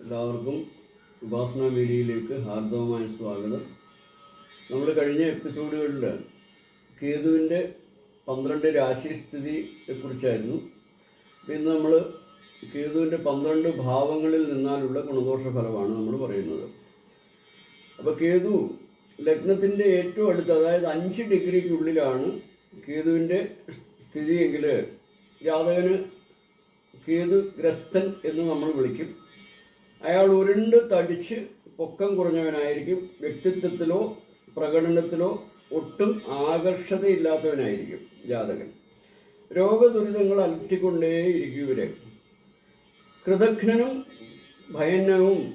എല്ലാവർക്കും ഉപാസന മീഡിയയിലേക്ക് ഹാർദവമായ സ്വാഗതം. നമ്മൾ കഴിഞ്ഞ എപ്പിസോഡുകളിൽ കേതുവിന്റെ പന്ത്രണ്ട് രാശിസ്ഥിതിയെക്കുറിച്ചായിരുന്നു കുറിച്ചായിരുന്നു ഇന്ന് നമ്മൾ കേതുവിന്റെ പന്ത്രണ്ട് ഭാവങ്ങളിൽ നിന്നാലുള്ള ഗുണദോഷ ഫലമാണ് നമ്മൾ പറയുന്നത്. അപ്പോൾ കേതു ലഗ്നത്തിന്റെ ഏറ്റവും അടുത്ത് അതായത് അഞ്ച് ഡിഗ്രിക്കുള്ളിലാണ് കേതുവിന്റെ സ്ഥിതിയെങ്കിൽ ജാതകന് കേതു ഗ്രസ്തൻ എന്ന് നമ്മൾ വിളിക്കും. അയാൾ ഉരുണ്ട് തടിച്ച് പൊക്കം കുറഞ്ഞവനായിരിക്കും. വ്യക്തിത്വത്തിലോ പ്രകടനത്തിലോ ഒട്ടും ആകർഷതയില്ലാത്തവനായിരിക്കും ജാതകൻ. രോഗദുരിതങ്ങൾ അലട്ടിക്കൊണ്ടേയിരിക്കും ഇവരെ. കൃതഘ്നനും ഭയന്നവും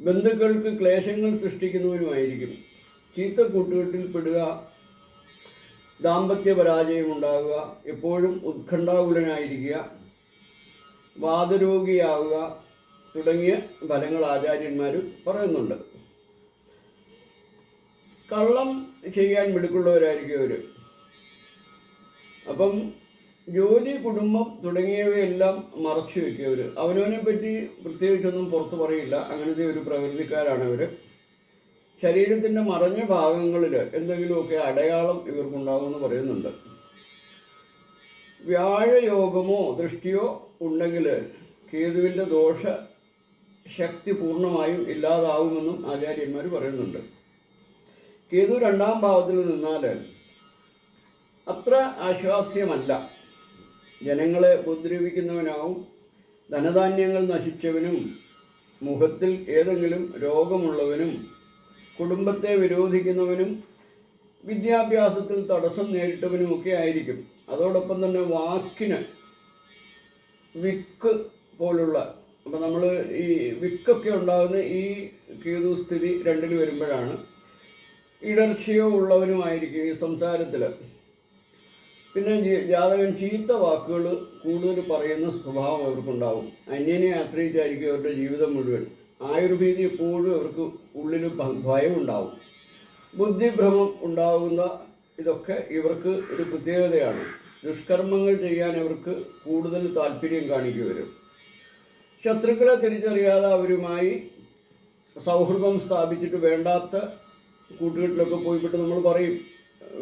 ബന്ധുക്കൾക്ക് ക്ലേശങ്ങൾ സൃഷ്ടിക്കുന്നവനുമായിരിക്കും. ചീത്ത കൂട്ടുകെട്ടിൽ പെടുക ദാമ്പത്യ പരാജയം ഉണ്ടാകുക എപ്പോഴും ഉത്കണ്ഠാകുലനായിരിക്കുക വാതരോഗിയാവുക തുടങ്ങിയ ഫലങ്ങൾ ആചാര്യന്മാർ പറയുന്നുണ്ട്. കള്ളം ചെയ്യാൻ മിടുക്കുള്ളവരായിരിക്കും അവർ അപ്പം ജോലി കുടുംബം തുടങ്ങിയവയെല്ലാം മറച്ചു വെക്കും അവർ അവനവനെ പറ്റി പ്രത്യേകിച്ചൊന്നും പുറത്തു പറയില്ല. അങ്ങനത്തെ ഒരു പ്രകൃതിക്കാരാണ് അവർ ശരീരത്തിന്റെ മറഞ്ഞ ഭാഗങ്ങളിൽ എന്തെങ്കിലുമൊക്കെ അടയാളം ഇവർക്കുണ്ടാകുമെന്ന് പറയുന്നുണ്ട്. വ്യാഴയോഗമോ ദൃഷ്ടിയോ ഉണ്ടെങ്കിൽ കേതുവിന്റെ ദോഷ ശക്തി പൂർണമായും ഇല്ലാതാവുമെന്നും ആചാര്യന്മാർ പറയുന്നുണ്ട്. കേതു രണ്ടാം ഭാവത്തിൽ നിന്നാൽ അത്ര ആശ്വാസ്യമല്ല. ജനങ്ങളെ ഉപദ്രവിക്കുന്നവനാവും ധനധാന്യങ്ങൾ നശിച്ചവനും മുഖത്തിൽ ഏതെങ്കിലും രോഗമുള്ളവനും കുടുംബത്തെ വിരോധിക്കുന്നവനും വിദ്യാഭ്യാസത്തിൽ തടസ്സം നേരിട്ടവനുമൊക്കെ ആയിരിക്കും. അതോടൊപ്പം തന്നെ വാക്കിന് വിക്ക് പോലുള്ള അപ്പം നമ്മൾ ഈ വിക്കൊക്കെ ഉണ്ടാകുന്ന ഈ കീതു സ്ഥിതി രണ്ടിൽ വരുമ്പോഴാണ് ഇടർച്ചയോ ഉള്ളവനുമായിരിക്കും ഈ സംസാരത്തിൽ പിന്നെ ജാതകൻ ചീത്ത വാക്കുകൾ കൂടുതൽ പറയുന്ന സ്വഭാവം അവർക്കുണ്ടാവും. അന്യനെ ആശ്രയിച്ചായിരിക്കും അവരുടെ ജീവിതം മുഴുവൻ. ആയുർഭീതി എപ്പോഴും അവർക്ക് ഉള്ളിൽ ഭയം ഭയമുണ്ടാവും. ബുദ്ധിഭ്രമം ഉണ്ടാകുന്ന ഇതൊക്കെ ഇവർക്ക് ഒരു പ്രത്യേകതയാണ്. ദുഷ്കർമ്മങ്ങൾ ചെയ്യാൻ അവർക്ക് കൂടുതൽ താല്പര്യം കാണിക്കും വരും. ശത്രുക്കളെ തിരിച്ചറിയാതെ അവരുമായി സൗഹൃദം സ്ഥാപിച്ചിട്ട് വേണ്ടാത്ത കൂട്ടുകെട്ടിലൊക്കെ പോയിപ്പെട്ട് നമ്മൾ പറയും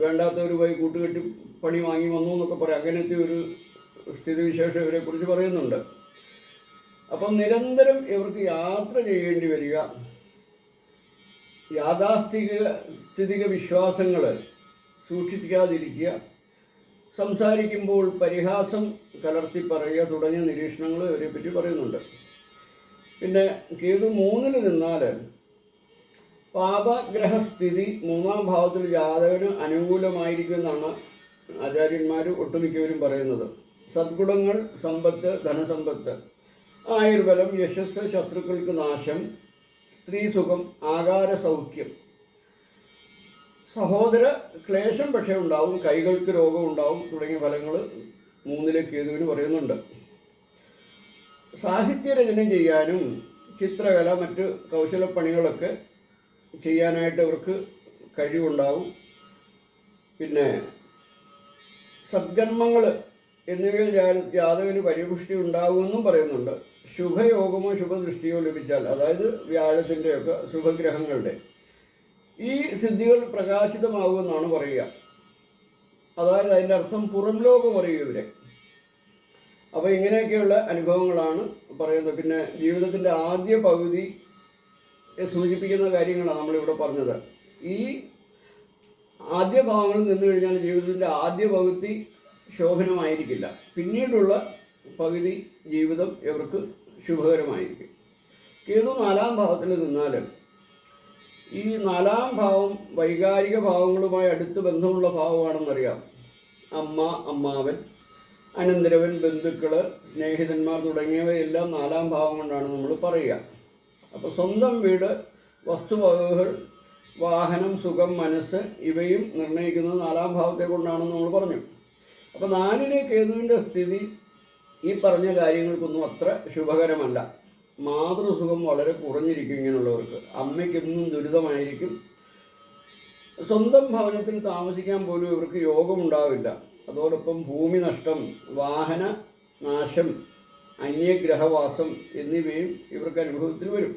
വേണ്ടാത്തവരുമായി കൂട്ടുകെട്ടി പണി വാങ്ങി വന്നു എന്നൊക്കെ പറയും. അങ്ങനത്തെ ഒരു സ്ഥിതിവിശേഷം ഇവരെക്കുറിച്ച് പറയുന്നുണ്ട്. അപ്പം നിരന്തരം ഇവർക്ക് യാത്ര ചെയ്യേണ്ടി വരിക യാഥാസ്ഥിക സ്ഥിതിക വിശ്വാസങ്ങൾ സൂക്ഷിക്കാതിരിക്കുക സംസാരിക്കുമ്പോൾ പരിഹാസം കലർത്തി പറയുക തുടങ്ങിയ നിരീക്ഷണങ്ങൾ ഇവരെ പറ്റി പറയുന്നുണ്ട്. പിന്നെ കേതു മൂന്നിൽ നിന്നാൽ പാപഗ്രഹസ്ഥിതി മൂന്നാം ഭാവത്തിൽ ജാതകന് അനുകൂലമായിരിക്കുമെന്നാണ് ആചാര്യന്മാർ ഒട്ടുമിക്കവരും പറയുന്നത്. സദ്ഗുണങ്ങൾ സമ്പത്ത് ധനസമ്പത്ത്. ആയുർബലം യശസ് ശത്രുക്കൾക്ക് നാശം സ്ത്രീസുഖം ആകാര സൗഖ്യം സഹോദര ക്ലേശം പക്ഷേ ഉണ്ടാവും കൈകൾക്ക് രോഗം ഉണ്ടാവും തുടങ്ങിയ ഫലങ്ങൾ മൂന്നിലെ കേതുവിന് പറയുന്നുണ്ട്. സാഹിത്യരചന ചെയ്യാനും ചിത്രകല മറ്റ് കൗശലപ്പണികളൊക്കെ ചെയ്യാനായിട്ട് ഇവർക്ക് കഴിവുണ്ടാവും. പിന്നെ സദ്കർമ്മങ്ങൾ എന്നിവയിൽ ജാതകന് പരിപുഷ്ടി ഉണ്ടാകുമെന്നും പറയുന്നുണ്ട്. ശുഭയോഗമോ ശുഭദൃഷ്ടിയോ ലഭിച്ചാൽ അതായത് വ്യാഴത്തിന്റെയൊക്കെ ശുഭഗ്രഹങ്ങളുടെ ഈ സിദ്ധികൾ പ്രകാശിതമാകുമെന്നാണ് പറയുക. അതായത് അതിന്റെ അർത്ഥം പുറം ലോകം അറിയും ഇവരെ. അപ്പോൾ ഇങ്ങനെയൊക്കെയുള്ള അനുഭവങ്ങളാണ് പറയുന്നത്. പിന്നെ ജീവിതത്തിന്റെ ആദ്യ പകുതി സൂചിപ്പിക്കുന്ന കാര്യങ്ങളാണ് നമ്മളിവിടെ പറഞ്ഞത്. ഈ ആദ്യ ഭാവങ്ങളിൽ നിന്ന് കഴിഞ്ഞാൽ ജീവിതത്തിന്റെ ആദ്യ പകുതി ശോഭനമായിരിക്കില്ല. പിന്നീടുള്ള പകുതി ജീവിതം ഇവർക്ക് ശുഭകരമായിരിക്കും. കേതു നാലാം ഭാവത്തിൽ നിന്നാൽ ഈ നാലാം ഭാവം വൈകാരിക ഭാവങ്ങളുമായി അടുത്ത് ബന്ധമുള്ള ഭാവമാണെന്നറിയാം. അമ്മ അമ്മാവൻ അനന്തരവൻ ബന്ധുക്കൾ സ്നേഹിതന്മാർ തുടങ്ങിയവയെല്ലാം നാലാം ഭാവം കൊണ്ടാണ് നമ്മൾ പറയുക. അപ്പോൾ സ്വന്തം വീട് വസ്തുവകകൾ വാഹനം സുഖം മനസ്സ് ഇവയും നിർണയിക്കുന്നത് നാലാം ഭാവത്തെ കൊണ്ടാണെന്ന് നമ്മൾ പറഞ്ഞു. അപ്പോൾ നാലിലെ കേതുവിന്റെ സ്ഥിതി ഈ പറഞ്ഞ കാര്യങ്ങൾക്കൊന്നും അത്ര ശുഭകരമല്ല. മാതൃസുഖം വളരെ കുറഞ്ഞിരിക്കും ഇങ്ങനെയുള്ളവർക്ക്. അമ്മയ്ക്കെന്നും ദുരിതമായിരിക്കും. സ്വന്തം ഭവനത്തിൽ താമസിക്കാൻ പോലും ഇവർക്ക് യോഗമുണ്ടാവില്ല. അതോടൊപ്പം ഭൂമി നഷ്ടം വാഹന നാശം അന്യഗ്രഹവാസം എന്നിവയും ഇവർക്ക് അനുഭവത്തിൽ വരും.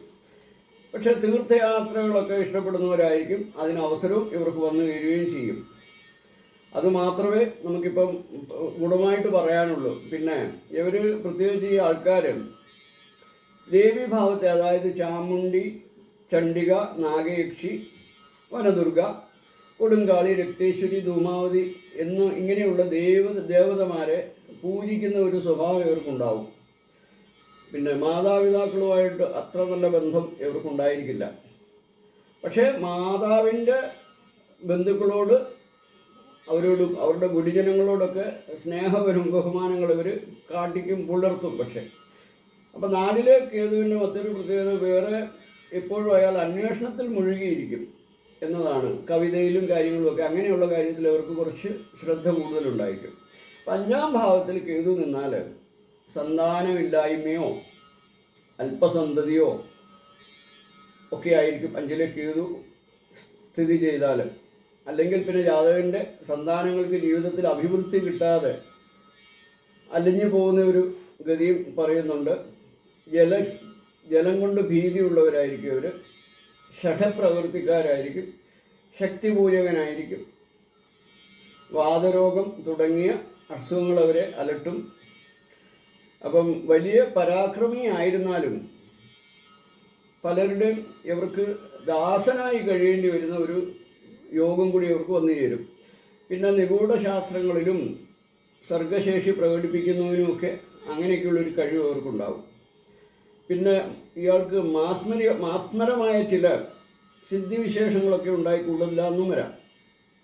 പക്ഷേ തീർത്ഥയാത്രകളൊക്കെ ഇഷ്ടപ്പെടുന്നവരായിരിക്കും. അതിന് അവസരവും ഇവർക്ക് വന്നു വരികയും ചെയ്യും. അതുമാത്രമേ നമുക്കിപ്പം ഗുണമായിട്ട് പറയാനുള്ളൂ. പിന്നെ ഇവർ പ്രത്യേകിച്ച് ഈ ആൾക്കാർ ദേവീഭാവത്തെ അതായത് ചാമുണ്ടി ചണ്ഡിക നാഗയക്ഷി വനദുർഗ കൊടുങ്കാളി രക്തേശ്വരി ധൂമാവതി എന്ന് ഇങ്ങനെയുള്ള ദേവ ദേവതമാരെ പൂജിക്കുന്ന ഒരു സ്വഭാവം ഇവർക്കുണ്ടാവും. പിന്നെ മാതാപിതാക്കളുമായിട്ട് അത്ര നല്ല ബന്ധം ഇവർക്കുണ്ടായിരിക്കില്ല. പക്ഷേ മാതാവിന്റെ ബന്ധുക്കളോട് അവരോട് അവരുടെ ഗുരുജനങ്ങളോടൊക്കെ സ്നേഹപരും ബഹുമാനങ്ങൾ ഇവർ കാട്ടിക്കും പുലർത്തും. പക്ഷേ അപ്പം നാലിലെ കേതുവിന്റെ മറ്റൊരു പ്രത്യേകത? വേറെ എപ്പോഴും അയാൾ അന്വേഷണത്തിൽ മുഴുകിയിരിക്കും എന്നതാണ്. കവിതയിലും കാര്യങ്ങളും ഒക്കെ അങ്ങനെയുള്ള കാര്യത്തിൽ അവർക്ക് കുറച്ച് ശ്രദ്ധ കൂടുതലുണ്ടായിരിക്കും. അപ്പം അഞ്ചാം ഭാവത്തിൽ കേതു നിന്നാൽ സന്താനമില്ലായ്മയോ അല്പസന്തതിയോ ഒക്കെ ആയിരിക്കും. അഞ്ചിലെ കേതു സ്ഥിതി ചെയ്താൽ അല്ലെങ്കിൽ പിന്നെ ജാതകന്റെ സന്താനങ്ങൾക്ക് ജീവിതത്തിൽ അഭിവൃദ്ധി കിട്ടാതെ അലിഞ്ഞു പോകുന്ന ഒരു ഗതിയും പറയുന്നുണ്ട്. ജല ജലം കൊണ്ട് ഭീതിയുള്ളവരായിരിക്കും അവർ ഷഠപ്രവൃത്തിക്കാരായിരിക്കും ശക്തിപൂജകനായിരിക്കും. വാദരോഗം തുടങ്ങിയ അസുഖങ്ങൾ അവരെ അലട്ടും. അപ്പം വലിയ പരാക്രമി ആയിരുന്നാലും പലരുടെയും ഇവർക്ക് ദാസനായി കഴിയേണ്ടി വരുന്ന ഒരു യോഗം കൂടി ഇവർക്ക് വന്നു ചേരും. പിന്നെ നിഗൂഢ ശാസ്ത്രങ്ങളിലും സർഗശേഷി പ്രകടിപ്പിക്കുന്നതിനുമൊക്കെ അങ്ങനെയൊക്കെയുള്ളൊരു കഴിവ് അവർക്കുണ്ടാവും. പിന്നെ ഇയാൾക്ക് മാസ്മരി മാസ്മരമായ ചില സിദ്ധിവിശേഷങ്ങളൊക്കെ ഉണ്ടായി കൂടുതലില്ല എന്നും വരാം.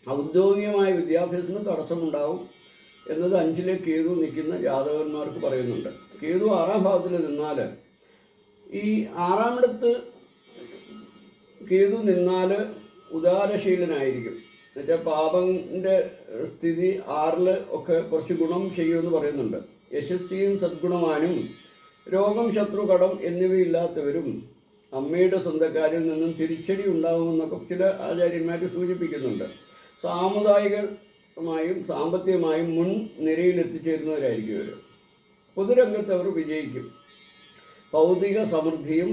ഔദ്യോഗികമായ വിദ്യാഭ്യാസത്തിന് തടസ്സമുണ്ടാവും എന്നത് അഞ്ചിലെ കേതു നിൽക്കുന്ന ജാതകന്മാർക്ക് പറയുന്നുണ്ട്. കേതു ആറാം ഭാവത്തിൽ നിന്നാൽ ഈ ആറാമിടത്ത് കേതു നിന്നാൽ ഉദാരശീലനായിരിക്കും. എന്നുവെച്ചാൽ പാപന്റെ സ്ഥിതി ആറിൽ ഒക്കെ കുറച്ച് ഗുണം ചെയ്യുമെന്ന് പറയുന്നുണ്ട്. യശസ്വിയും സദ്ഗുണവാനും രോഗം ശത്രുകടം എന്നിവയില്ലാത്തവരും അമ്മയുടെ സ്വന്തക്കാരിൽ നിന്നും തിരിച്ചടി ഉണ്ടാകുമെന്നൊക്കെ ചില ആചാര്യന്മാർ സൂചിപ്പിക്കുന്നുണ്ട്. സാമുദായികമായും സാമ്പത്തികമായും മുൻ നിരയിൽ എത്തിച്ചേരുന്നവരായിരിക്കും ഇവർ പൊതുരംഗത്ത് അവർ വിജയിക്കും. ഭൗതിക സമൃദ്ധിയും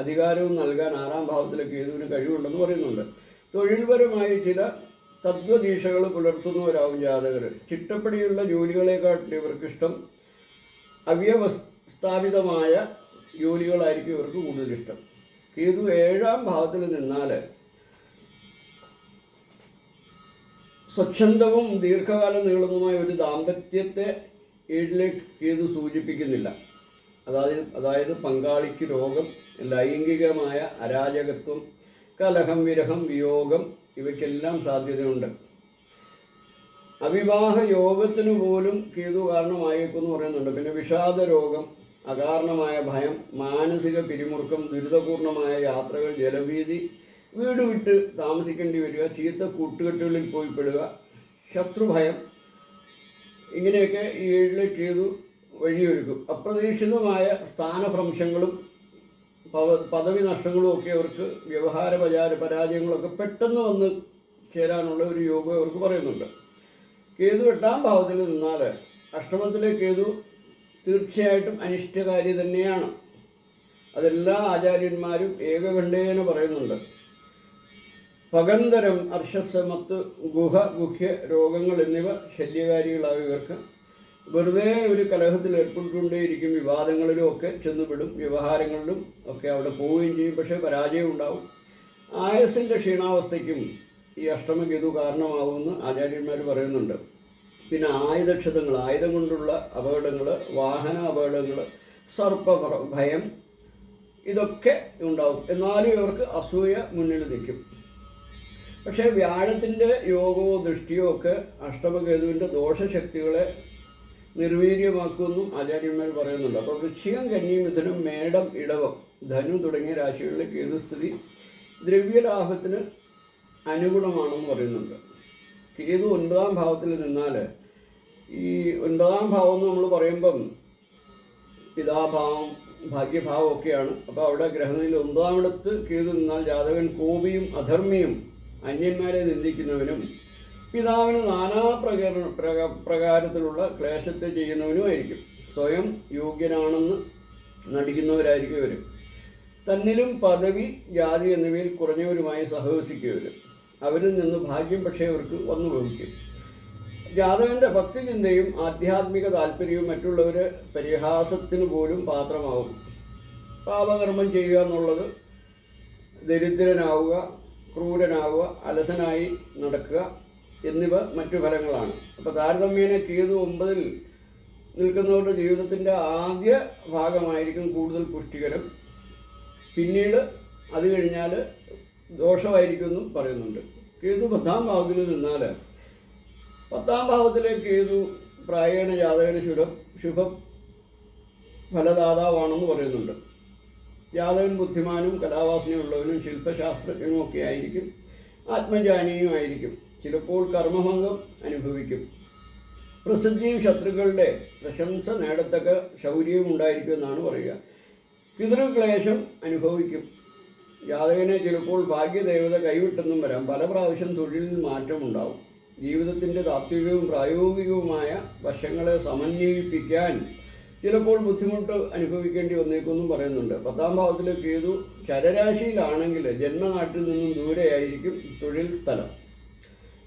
അധികാരവും നൽകാൻ ആറാം ഭാവത്തിലെ കേതുവിന് കഴിവുണ്ടെന്ന് പറയുന്നുണ്ട്. തൊഴിൽപരമായ ചില തത്വദീക്ഷകൾ പുലർത്തുന്നവരാവും ജാതകർ ചിട്ടപ്പടിയുള്ള ജോലികളെക്കാട്ടിൽ ഇവർക്കിഷ്ടം അവ്യവസ്ഥാപിതമായ ജോലികളായിരിക്കും ഇവർക്ക് കൂടുതൽ ഇഷ്ടം. കേതു ഏഴാം ഭാവത്തിൽ നിന്നാൽ സ്വച്ഛന്തവും ദീർഘകാലം നീളുന്നതുമായ ഒരു ദാമ്പത്യത്തെ ഏഴിലേക്ക് കേതു സൂചിപ്പിക്കുന്നില്ല. അതായത് അതായത് പങ്കാളിക്ക് രോഗം ലൈംഗികമായ അരാജകത്വം കലഹം വിരഹം വിയോഗം ഇവയ്ക്കെല്ലാം സാധ്യതയുണ്ട്. അവിവാഹ യോഗത്തിന് പോലും കേതു കാരണമായേക്കുമെന്ന് പറയുന്നുണ്ട്. പിന്നെ വിഷാദ രോഗം അകാരണമായ ഭയം മാനസിക പിരിമുറുക്കം ദുരിതപൂർണമായ യാത്രകൾ ജലഭീതി വീട് വിട്ട് താമസിക്കേണ്ടി വരിക ചീത്ത കൂട്ടുകെട്ടുകളിൽ പോയി പെടുക ശത്രുഭയം ഇങ്ങനെയൊക്കെ ഈ ഏഴിലെ കേതു വഴിയൊരുക്കും. അപ്രതീക്ഷിതമായ സ്ഥാനഭ്രംശങ്ങളും പദവി നഷ്ടങ്ങളും ഒക്കെ അവർക്ക് വ്യവഹാര പരാജയങ്ങളൊക്കെ പെട്ടെന്ന് വന്ന് ചേരാനുള്ള ഒരു യോഗം അവർക്ക് പറയുന്നുണ്ട്. കേതു എട്ടാം ഭാവത്തിൽ നിന്നാൽ അഷ്ടമത്തിലെ കേതു തീർച്ചയായിട്ടും അനിഷ്ടകാരി തന്നെയാണ്. അതെല്ലാ ആചാര്യന്മാരും ഏകകണ്ഠേന പറയുന്നുണ്ട്. പകന്തരം അർഷസമത്ത് ഗുഹ ഗുഹ്യ രോഗങ്ങൾ എന്നിവ ശല്യകാരികളായ ഇവർക്ക് വെറുതെ ഒരു കലഹത്തിൽ ഏർപ്പെട്ടുകൊണ്ടേയിരിക്കും. വിവാദങ്ങളിലും ഒക്കെ ചെന്നുപെടും. വ്യവഹാരങ്ങളിലും ഒക്കെ അവിടെ പോവുകയും ചെയ്യും. പക്ഷേ പരാജയം ഉണ്ടാവും. ആയസിന്റെ ക്ഷീണാവസ്ഥയ്ക്കും ഈ അഷ്ടമഗതു കാരണമാകുമെന്ന് ആചാര്യന്മാർ പറയുന്നുണ്ട്. പിന്നെ ആയുധക്ഷതങ്ങൾ ആയുധം കൊണ്ടുള്ള അപകടങ്ങൾ വാഹന അപകടങ്ങൾ സർപ്പ ഭയം ഇതൊക്കെ ഉണ്ടാവും. എന്നാലും ഇവർക്ക് അസൂയ മുന്നിൽ നിൽക്കും. പക്ഷേ വ്യാഴത്തിന്റെ യോഗമോ ദൃഷ്ടിയോ ഒക്കെ അഷ്ടമകേതുവിന്റെ ദോഷശക്തികളെ നിർവീര്യമാക്കുമെന്നും ആചാര്യന്മാർ പറയുന്നുണ്ട്. അപ്പോൾ വൃശ്ചികം കന്നി മിഥുനം മേടം ഇടവം ധനു തുടങ്ങിയ രാശികളിലെ കേതുസ്ഥിതി ദ്രവ്യലാഭത്തിന് അനുഗുണമാണെന്ന് പറയുന്നുണ്ട്. കേതു ഒൻപതാം ഭാവത്തിൽ നിന്നാൽ ഈ ഒൻപതാം ഭാവം എന്ന് നമ്മൾ പറയുമ്പം പിതാഭാവം ഭാഗ്യഭാവം ഒക്കെയാണ്. അപ്പോൾ അവിടെ ഗ്രഹനില ഒമ്പതാമിടത്ത് കേതു നിന്നാൽ ജാതകൻ കോപിയും അധർമ്മിയും അന്യന്മാരെ നിന്ദിക്കുന്നവനും പിതാവിന് നാനാ പ്രകരണ പ്രക- പ്രകാരത്തിലുള്ള ക്ലേശത്തെ ചെയ്യുന്നവനുമായിരിക്കും സ്വയം യോഗ്യനാണെന്ന് നടിക്കുന്നവരായിരിക്കും ഇവർ തന്നിലും പദവി ജാതി എന്നിവയിൽ കുറഞ്ഞവരുമായി സഹവസിക്കുകയില്ല അവരിൽ നിന്ന് ഭാഗ്യം പക്ഷേ അവർക്ക് വന്നു ഭവിക്കും. ജാതകന്റെ ഭക്തിചിന്തയും ആധ്യാത്മിക താല്പര്യവും മറ്റുള്ളവരെ പരിഹാസത്തിന് പോലും പാത്രമാകും പാപകർമ്മം ചെയ്യുക എന്നുള്ളത് ദരിദ്രനാവുക ക്രൂരനാവുക അലസനായി നടക്കുക എന്നിവ മറ്റു ഫലങ്ങളാണ്. അപ്പോൾ താരതമ്യേന കേതു ഒമ്പതിൽ നിൽക്കുന്നവരുടെ ജീവിതത്തിന്റെ ആദ്യ ഭാഗമായിരിക്കും കൂടുതൽ പുഷ്ടികരം. പിന്നീട് അത് കഴിഞ്ഞാൽ ദോഷമായിരിക്കും എന്നും പറയുന്നുണ്ട്. കേതു പത്താം ഭാവത്തിൽ നിന്നാൽ പത്താം ഭാവത്തിലെ കേതു പ്രായേണ ജാതകന് ശുഭ ശുഭ ഫലദാതാവാണെന്ന് പറയുന്നുണ്ട്. ജാതകൻ ബുദ്ധിമാനും കലാവാസനയുള്ളവനും ശില്പശാസ്ത്രജ്ഞനും ഒക്കെ ആയിരിക്കും. ആത്മജാനിയുമായിരിക്കും ചിലപ്പോൾ കർമ്മഭംഗം അനുഭവിക്കും. പ്രസിദ്ധിയും ശത്രുക്കളുടെ പ്രശംസ നേടത്തക്ക ശൗര്യവും ഉണ്ടായിരിക്കും എന്നാണ് പറയുക. പിതൃക്ലേശം അനുഭവിക്കും. ജാതകനെ ചിലപ്പോൾ ഭാഗ്യദേവത കൈവിട്ടെന്നും വരാം. പല പ്രാവശ്യം തൊഴിലിൽ മാറ്റമുണ്ടാവും. ജീവിതത്തിന്റെ താത്വികവും പ്രായോഗികവുമായ വശങ്ങളെ സമന്വയിപ്പിക്കാൻ ചിലപ്പോൾ ബുദ്ധിമുട്ട് അനുഭവിക്കേണ്ടി വന്നേക്കുമെന്നും പറയുന്നുണ്ട്. പത്താം ഭാവത്തിലെ കേതു ചരരാശിയിലാണെങ്കിൽ ജന്മനാട്ടിൽ നിന്നും ദൂരെയായിരിക്കും തൊഴിൽ സ്ഥലം.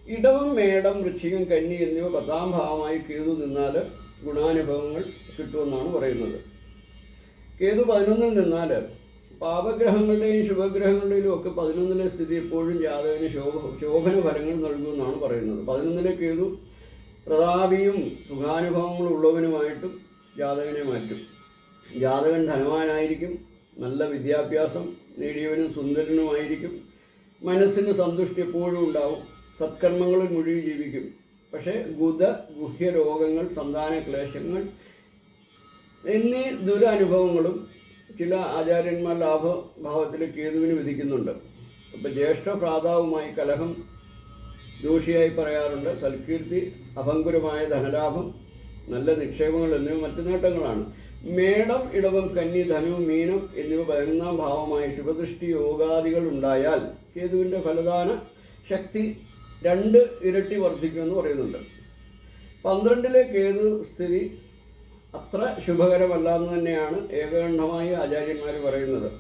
ഇടവും മേടം വൃശ്ചികം കന്നി എന്നിവ പത്താം ഭാവമായി കേതു നിന്നാൽ ഗുണാനുഭവങ്ങൾ കിട്ടുമെന്നാണ് പറയുന്നത്. കേതു പതിനൊന്നിൽ നിന്നാൽ പാപഗ്രഹങ്ങളുടെയും ശുഭഗ്രഹങ്ങളുടെയും ഒക്കെ പതിനൊന്നിലെ സ്ഥിതി എപ്പോഴും ജാതകന് ശോഭ ശോഭന ഫലങ്ങൾ നൽകുമെന്നാണ് പറയുന്നത്. പതിനൊന്നിലെ കേതു പ്രതാപിയും സുഖാനുഭവങ്ങളും ഉള്ളവനുമായിട്ടും ജാതകനെ മാറ്റും. ജാതകൻ ധനവാനായിരിക്കും നല്ല വിദ്യാഭ്യാസം നേടിയവനും സുന്ദരനുമായിരിക്കും മനസ്സിന് സന്തുഷ്ടി എപ്പോഴും ഉണ്ടാവും സത്കർമ്മങ്ങളിൽ മുഴുകി ജീവിക്കും. പക്ഷേ ഗുദ ഗുഹ്യ രോഗങ്ങൾ സന്താന ക്ലേശങ്ങൾ എന്നീ ദുരനുഭവങ്ങളും ചില ആചാര്യന്മാർ ലാഭഭാവത്തിൽ കേതുവിന് വിധിക്കുന്നുണ്ട്. അപ്പം ജ്യേഷ്ഠ ഭ്രാതാവുമായി കലഹം ദൂഷിയായി പറയാറുണ്ട്. സൽകീർത്തി അഭങ്കുരമായ ധനലാഭം നല്ല നിക്ഷേപങ്ങൾ എന്നിവ മറ്റു നേട്ടങ്ങളാണ്. മേടം ഇടവം കന്നി ധനു മീനം എന്നിവ പതിനൊന്നാം ഭാവമായി ശുഭദൃഷ്ടി യോഗാദികൾ ഉണ്ടായാൽ കേതുവിന്റെ ഫലദാന ശക്തി രണ്ട് ഇരട്ടി വർദ്ധിക്കുമെന്ന് പറയുന്നുണ്ട്. പന്ത്രണ്ടിലെ കേതു സ്ഥിതി അത്ര ശുഭകരമല്ല എന്ന് തന്നെയാണ് ഏകകണ്ഠമായി ആചാര്യന്മാർ പറയുന്നത്.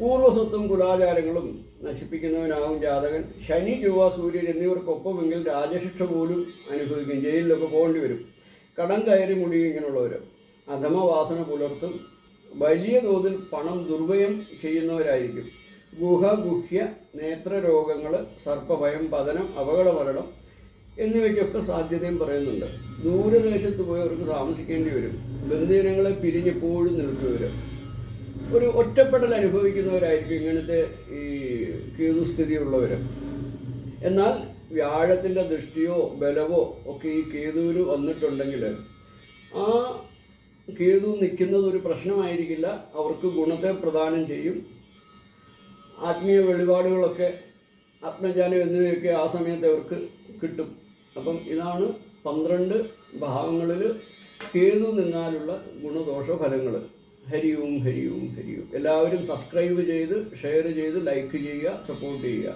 പൂർവസ്വത്തും കുലാചാരങ്ങളും നശിപ്പിക്കുന്നവനാവും ജാതകൻ. ശനി ചൊവ്വ സൂര്യൻ എന്നിവർക്കൊപ്പമെങ്കിൽ രാജശിക്ഷ പോലും അനുഭവിക്കും. ജയിലിലൊക്കെ പോകേണ്ടി വരും. കടം കയറി മുടിയും ഇങ്ങനെയുള്ളവർ അധമവാസന പുലർത്തും. വലിയ തോതിൽ പണം ദുർവ്യയം ചെയ്യുന്നവരായിരിക്കും. ഗുഹ ഗുഹ്യ നേത്രരോഗങ്ങൾ സർപ്പഭയം പതനം അപകടമരണം എന്നിവയ്ക്കൊക്കെ സാധ്യതയും പറയുന്നുണ്ട്. ദൂരദേശത്ത് പോയി അവർക്ക് താമസിക്കേണ്ടി വരും. ബന്ധുജനങ്ങളെ പിരിഞ്ഞെപ്പോഴും നിൽക്കുവരും. ഒരു ഒറ്റപ്പെടൽ അനുഭവിക്കുന്നവരായിരിക്കും ഇങ്ങനത്തെ ഈ കേതുസ്ഥിതിയുള്ളവർ എന്നാൽ വ്യാഴത്തിന്റെ ദൃഷ്ടിയോ ബലവോ ഒക്കെ ഈ കേതുവിന് വന്നിട്ടുണ്ടെങ്കിൽ ആ കേതു നിൽക്കുന്നത് ഒരു പ്രശ്നമായിരിക്കില്ല. അവർക്ക് ഗുണത്തെ പ്രദാനം ചെയ്യും. ആത്മീയ വെളിപാടുകളൊക്കെ ആത്മജ്ഞാനം എന്നിവയൊക്കെ ആ സമയത്ത് അവർക്ക് കിട്ടും. അപ്പം ഇതാണ് പന്ത്രണ്ട് ഭാവങ്ങളിൽ കേതു നിന്നാലുള്ള ഗുണദോഷ ഫലങ്ങൾ ഹരിയും ഹരിയും ഹരിയും. എല്ലാവരും സബ്സ്ക്രൈബ് ചെയ്ത് ഷെയർ ചെയ്ത് ലൈക്ക് ചെയ്യുക സപ്പോർട്ട് ചെയ്യുക.